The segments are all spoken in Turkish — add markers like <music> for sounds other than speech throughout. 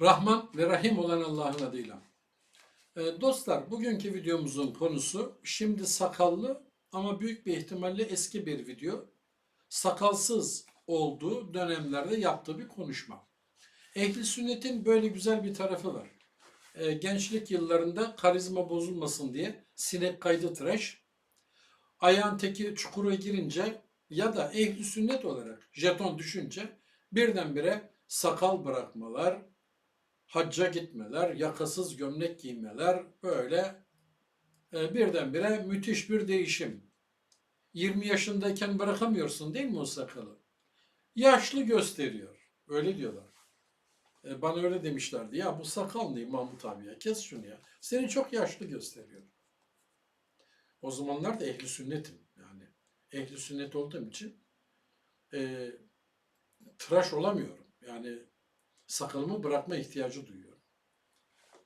Rahman ve Rahim olan Allah'ın adıyla. Ee, dostlar, bugünkü videomuzun konusu şimdi sakallı ama büyük bir ihtimalle eski bir video. Sakalsız olduğu dönemlerde yaptığı bir konuşma. Ehli sünnetin böyle güzel bir tarafı var. Ee, gençlik yıllarında karizma bozulmasın diye sinek kaydı tıraş. Ayağın teki çukura girince ya da ehli sünnet olarak jeton düşünce birdenbire sakal bırakmalar, hacca gitmeler, yakasız gömlek giymeler böyle e, birdenbire müthiş bir değişim. 20 yaşındayken bırakamıyorsun değil mi o sakalı? Yaşlı gösteriyor. Öyle diyorlar. E, bana öyle demişlerdi. Ya bu sakal ne Mahmut abi ya? Kes şunu ya. Seni çok yaşlı gösteriyor. O zamanlar da ehli sünnetim. Yani ehli sünnet olduğum için e, tıraş olamıyorum. Yani sakalımı bırakma ihtiyacı duyuyorum.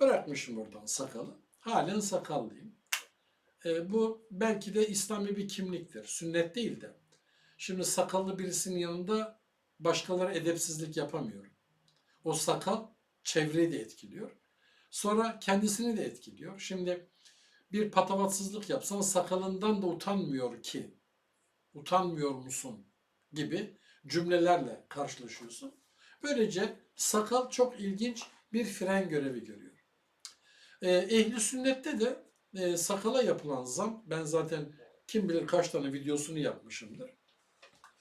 Bırakmışım oradan sakalı. Halen sakallıyım. E, bu belki de İslami bir kimliktir. Sünnet değil de. Şimdi sakallı birisinin yanında başkaları edepsizlik yapamıyor. O sakal çevreyi de etkiliyor. Sonra kendisini de etkiliyor. Şimdi bir patavatsızlık yapsan sakalından da utanmıyor ki. Utanmıyor musun? gibi cümlelerle karşılaşıyorsun. Böylece sakal çok ilginç bir fren görevi görüyor. Ee, ehli sünnette de e, sakala yapılan zam, ben zaten kim bilir kaç tane videosunu yapmışımdır.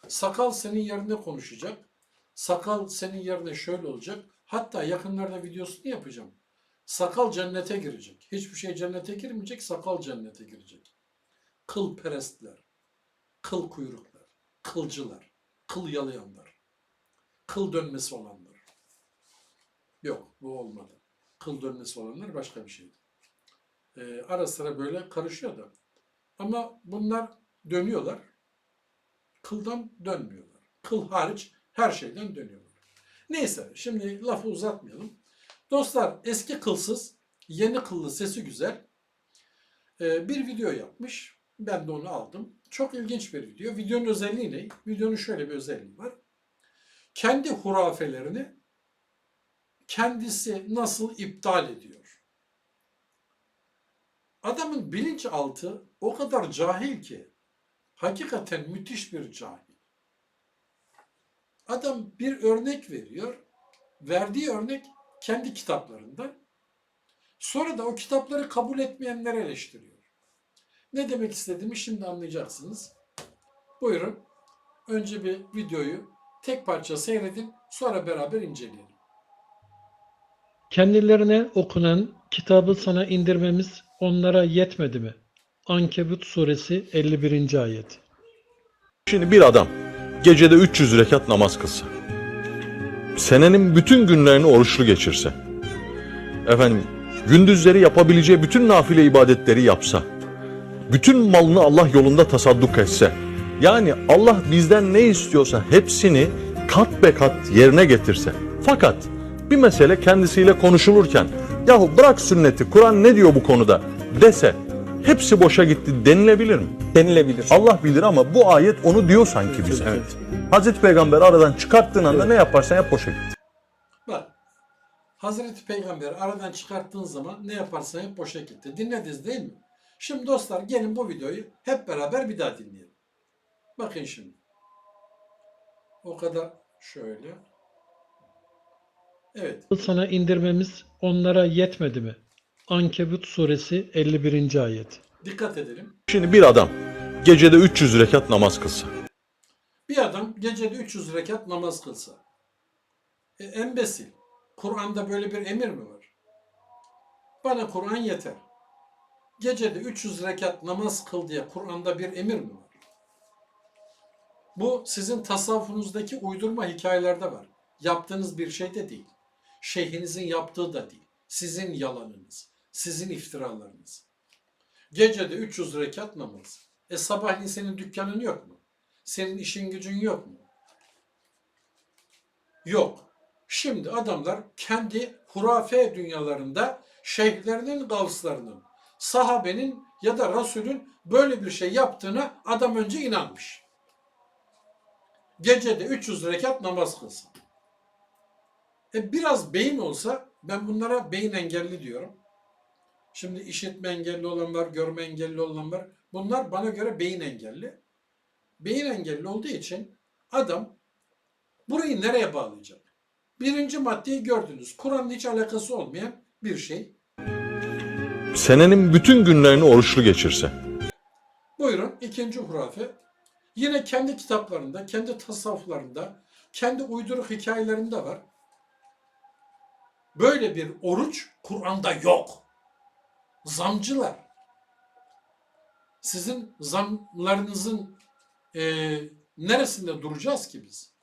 Sakal senin yerine konuşacak. Sakal senin yerine şöyle olacak. Hatta yakınlarda videosunu yapacağım. Sakal cennete girecek. Hiçbir şey cennete girmeyecek, sakal cennete girecek. Kıl perestler, kıl kuyruklar, kılcılar, kıl yalayanlar, kıl dönmesi olanlar. Yok, bu olmadı. Kıl dönmesi olanlar başka bir şeydi. Ee, ara sıra böyle karışıyor da. Ama bunlar dönüyorlar. Kıldan dönmüyorlar. Kıl hariç her şeyden dönüyorlar. Neyse, şimdi lafı uzatmayalım. Dostlar, eski kılsız, yeni kıllı sesi güzel. Ee, bir video yapmış. Ben de onu aldım. Çok ilginç bir video. Videonun özelliği ne? Videonun şöyle bir özelliği var. Kendi hurafelerini kendisi nasıl iptal ediyor? Adamın bilinçaltı o kadar cahil ki hakikaten müthiş bir cahil. Adam bir örnek veriyor. Verdiği örnek kendi kitaplarında. Sonra da o kitapları kabul etmeyenleri eleştiriyor. Ne demek istediğimi şimdi anlayacaksınız. Buyurun. Önce bir videoyu tek parça seyredin. Sonra beraber inceleyelim. Kendilerine okunan kitabı sana indirmemiz onlara yetmedi mi? Ankebut suresi 51. ayet. Şimdi bir adam gecede 300 rekat namaz kılsa, senenin bütün günlerini oruçlu geçirse, efendim gündüzleri yapabileceği bütün nafile ibadetleri yapsa, bütün malını Allah yolunda tasadduk etse, yani Allah bizden ne istiyorsa hepsini kat be kat yerine getirse. Fakat bir mesele kendisiyle konuşulurken, yahu bırak sünneti, Kur'an ne diyor bu konuda dese, hepsi boşa gitti denilebilir mi? denilebilir. Allah bilir ama bu ayet onu diyor sanki bize. Evet. Hazreti Peygamber aradan çıkarttığın anda ne yaparsan yap boşa gitti. Bak. Hazreti Peygamber aradan çıkarttığın zaman ne yaparsan hep boşa gitti. Dinlediniz değil mi? Şimdi dostlar gelin bu videoyu hep beraber bir daha dinleyelim. Bakın şimdi. O kadar şöyle. Evet. Sana indirmemiz onlara yetmedi mi? Ankebut suresi 51. ayet. Dikkat edelim. Şimdi bir adam gecede 300 rekat namaz kılsa, Bir adam gecede 300 rekat namaz kılsa. E, embesil. Kur'an'da böyle bir emir mi var? Bana Kur'an yeter. Gecede 300 rekat namaz kıl diye Kur'an'da bir emir mi var? Bu sizin tasavvufunuzdaki uydurma hikayelerde var. Yaptığınız bir şey de değil. Şeyhinizin yaptığı da değil. Sizin yalanınız, sizin iftiralarınız. Gecede 300 rekat namaz. E sabahleyin senin dükkanın yok mu? Senin işin gücün yok mu? Yok. Şimdi adamlar kendi hurafe dünyalarında şeyhlerinin, gavslarının, sahabenin ya da Resulün böyle bir şey yaptığına adam önce inanmış. Gecede 300 rekat namaz kılsın. E biraz beyin olsa ben bunlara beyin engelli diyorum. Şimdi işitme engelli olan var, görme engelli olan var. Bunlar bana göre beyin engelli. Beyin engelli olduğu için adam burayı nereye bağlayacak? Birinci maddeyi gördünüz. Kur'an'la hiç alakası olmayan bir şey. Senenin bütün günlerini oruçlu geçirse. Buyurun ikinci hurafe. Yine kendi kitaplarında, kendi tasavvuflarında, kendi uyduruk hikayelerinde var. Böyle bir oruç Kur'an'da yok. Zamcılar. Sizin zamlarınızın eee, neresinde duracağız ki biz?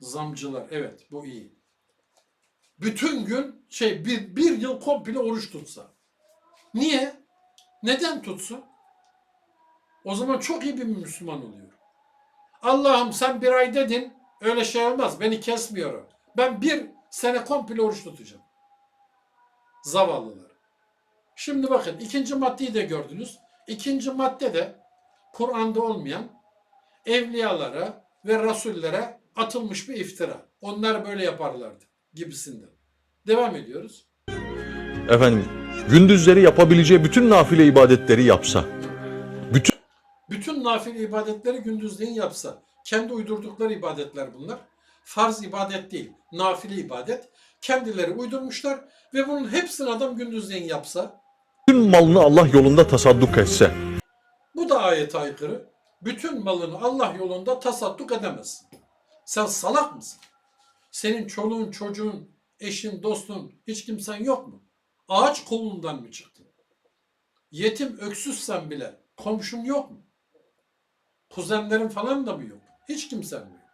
Zamcılar. Evet bu iyi. Bütün gün şey bir, bir yıl komple oruç tutsa. Niye? Neden tutsun? O zaman çok iyi bir Müslüman oluyor. Allah'ım sen bir ay dedin, öyle şey olmaz, beni kesmiyor. Ben bir sene komple oruç tutacağım. Zavallılar. Şimdi bakın ikinci maddeyi de gördünüz. İkinci madde de Kur'an'da olmayan evliyalara ve rasullere atılmış bir iftira. Onlar böyle yaparlardı gibisinden. Devam ediyoruz. Efendim gündüzleri yapabileceği bütün nafile ibadetleri yapsa. Bütün Bütün nafile ibadetleri gündüzleyin yapsa. Kendi uydurdukları ibadetler bunlar. Farz ibadet değil, nafile ibadet. Kendileri uydurmuşlar ve bunun hepsini adam gündüzleyin yapsa. malını Allah yolunda tasadduk etse. Bu da ayete aykırı. Bütün malını Allah yolunda tasadduk edemezsin. Sen salak mısın? Senin çoluğun, çocuğun, eşin, dostun, hiç kimsen yok mu? Ağaç kolundan mı çıktın? Yetim, öksüzsen bile komşun yok mu? Kuzenlerin falan da mı yok? Hiç kimsen mi yok?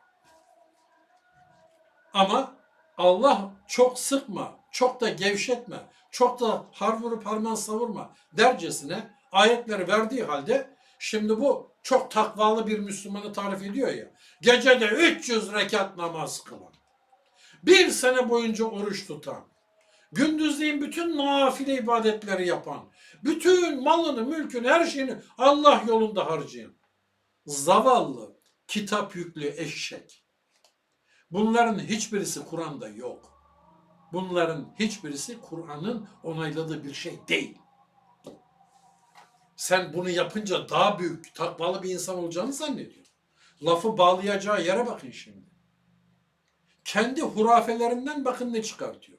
Ama Allah çok sıkma, çok da gevşetme, çok da har vurup harman savurma dercesine ayetleri verdiği halde şimdi bu çok takvalı bir Müslümanı tarif ediyor ya. Gecede 300 rekat namaz kılan, bir sene boyunca oruç tutan, gündüzleyin bütün nafile ibadetleri yapan, bütün malını, mülkünü, her şeyini Allah yolunda harcayan, zavallı, kitap yüklü eşek. Bunların hiçbirisi Kur'an'da yok. Bunların hiçbirisi Kur'an'ın onayladığı bir şey değil. Sen bunu yapınca daha büyük, takvalı bir insan olacağını zannediyorsun. Lafı bağlayacağı yere bakın şimdi. Kendi hurafelerinden bakın ne çıkartıyor.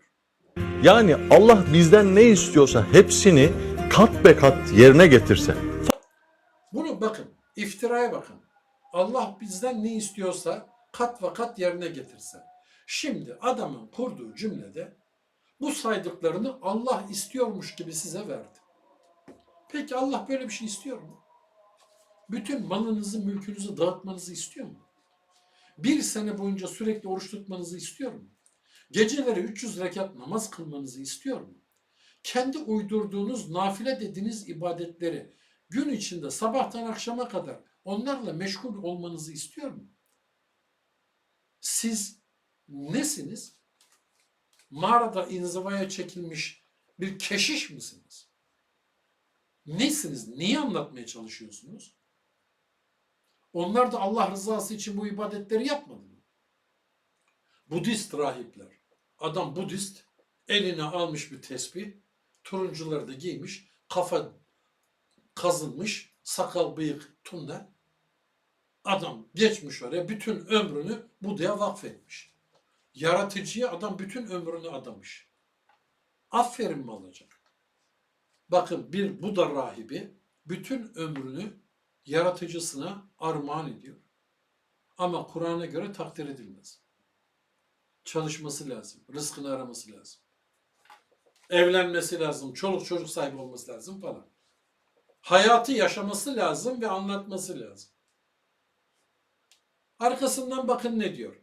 Yani Allah bizden ne istiyorsa hepsini kat be kat yerine getirse. İftiraya bakın. Allah bizden ne istiyorsa kat ve kat yerine getirse. Şimdi adamın kurduğu cümlede bu saydıklarını Allah istiyormuş gibi size verdi. Peki Allah böyle bir şey istiyor mu? Bütün malınızı, mülkünüzü dağıtmanızı istiyor mu? Bir sene boyunca sürekli oruç tutmanızı istiyor mu? Geceleri 300 rekat namaz kılmanızı istiyor mu? Kendi uydurduğunuz nafile dediğiniz ibadetleri gün içinde sabahtan akşama kadar onlarla meşgul olmanızı istiyor mu? Siz nesiniz? Mağarada inzivaya çekilmiş bir keşiş misiniz? Nesiniz? Neyi anlatmaya çalışıyorsunuz? Onlar da Allah rızası için bu ibadetleri yapmadı mı? Budist rahipler. Adam Budist eline almış bir tesbih, turuncuları da giymiş, kafa kazınmış, sakal bıyık tunne. Adam geçmiş oraya bütün ömrünü Buda'ya vakfetmiş. Yaratıcıya adam bütün ömrünü adamış. Aferin mi olacak? Bakın bir Buda rahibi bütün ömrünü yaratıcısına armağan ediyor. Ama Kur'an'a göre takdir edilmez. Çalışması lazım. Rızkını araması lazım. Evlenmesi lazım. Çoluk çocuk sahibi olması lazım falan. Hayatı yaşaması lazım ve anlatması lazım. Arkasından bakın ne diyor.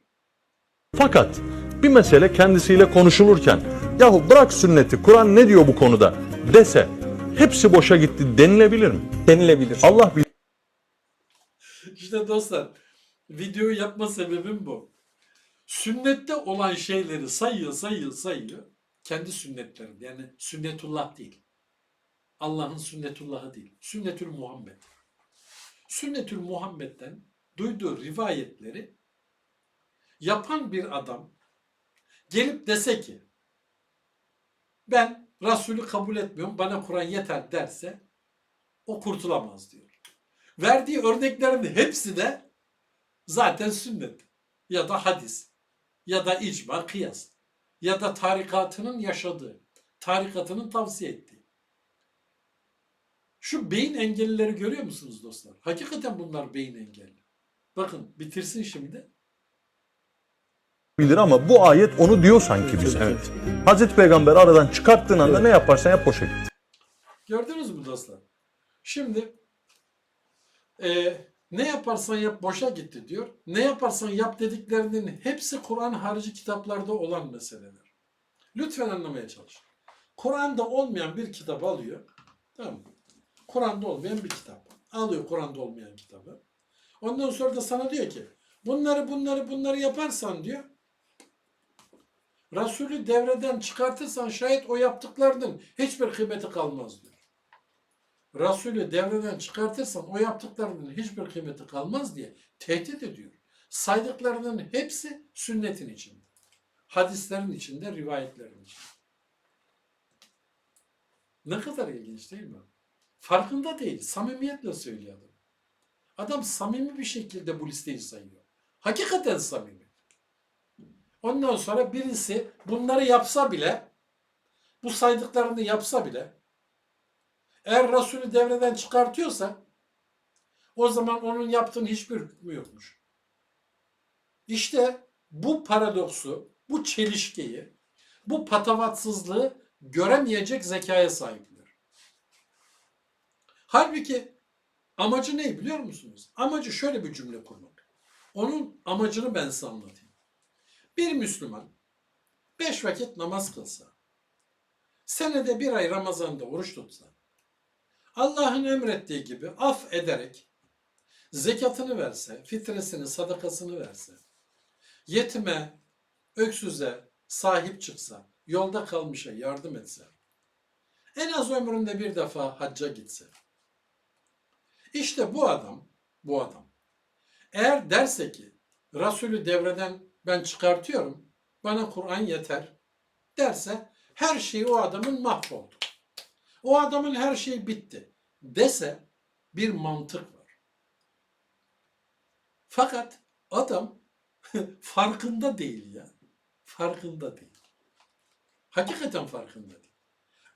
Fakat bir mesele kendisiyle konuşulurken yahu bırak sünneti Kur'an ne diyor bu konuda dese hepsi boşa gitti denilebilir mi? denilebilir. Allah bilir. İşte dostlar videoyu yapma sebebim bu. Sünnette olan şeyleri sayıyor sayıyor sayıyor. Kendi sünnetlerim yani sünnetullah değil. Allah'ın sünnetullahı değil. Sünnetül Muhammed. Sünnetül Muhammed'den duyduğu rivayetleri yapan bir adam gelip dese ki ben Resulü kabul etmiyorum bana Kur'an yeter derse o kurtulamaz diyor. Verdiği örneklerin hepsi de zaten sünnet ya da hadis ya da icma kıyas ya da tarikatının yaşadığı, tarikatının tavsiye ettiği. Şu beyin engellileri görüyor musunuz dostlar? Hakikaten bunlar beyin engelli. Bakın bitirsin şimdi. bilir ama bu ayet onu diyor sanki bize. Evet. Hazreti Peygamber aradan çıkarttığın anda ne yaparsan yap boşa git. Gördünüz mü dostlar? Şimdi e, ne yaparsan yap boşa gitti diyor. Ne yaparsan yap dediklerinin hepsi Kur'an harici kitaplarda olan meseleler. Lütfen anlamaya çalışın. Kur'an'da olmayan bir kitap alıyor. Tamam mı? Kur'an'da olmayan bir kitap. Alıyor Kur'an'da olmayan kitabı. Ondan sonra da sana diyor ki bunları bunları bunları yaparsan diyor Resulü devreden çıkartırsan şayet o yaptıklarının hiçbir kıymeti kalmaz diyor. Resulü devreden çıkartırsan o yaptıklarının hiçbir kıymeti kalmaz diye tehdit ediyor. Saydıklarının hepsi sünnetin içinde. Hadislerin içinde, rivayetlerin içinde. Ne kadar ilginç değil mi? Farkında değil, samimiyetle söylüyor adam. Adam samimi bir şekilde bu listeyi sayıyor. Hakikaten samimi. Ondan sonra birisi bunları yapsa bile, bu saydıklarını yapsa bile, eğer Resulü devreden çıkartıyorsa, o zaman onun yaptığının hiçbir hükmü yokmuş. İşte bu paradoksu, bu çelişkiyi, bu patavatsızlığı göremeyecek zekaya sahipler. Halbuki amacı ne biliyor musunuz? Amacı şöyle bir cümle kurmak. Onun amacını ben size anlatayım. Bir Müslüman beş vakit namaz kılsa, senede bir ay Ramazan'da oruç tutsa, Allah'ın emrettiği gibi af ederek zekatını verse, fitresini, sadakasını verse, yetime, öksüze sahip çıksa, yolda kalmışa yardım etse, en az ömründe bir defa hacca gitse. İşte bu adam, bu adam eğer derse ki Resulü devreden ben çıkartıyorum, bana Kur'an yeter derse her şey o adamın mahvoldu. O adamın her şeyi bitti dese bir mantık var. Fakat adam <laughs> farkında değil ya. Farkında değil. Hakikaten farkında değil.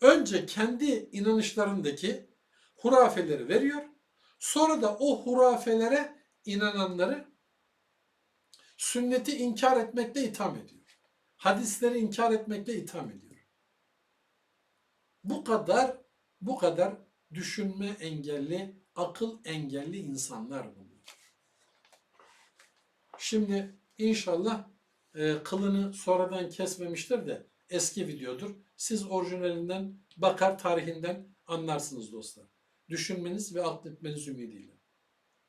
Önce kendi inanışlarındaki hurafeleri veriyor. Sonra da o hurafelere inananları sünneti inkar etmekle itham ediyor. Hadisleri inkar etmekle itham ediyor. Bu kadar bu kadar düşünme engelli, akıl engelli insanlar buluyor. Şimdi inşallah e, kılını sonradan kesmemiştir de eski videodur. Siz orijinalinden bakar tarihinden anlarsınız dostlar. Düşünmeniz ve akletmeniz ümidiyle.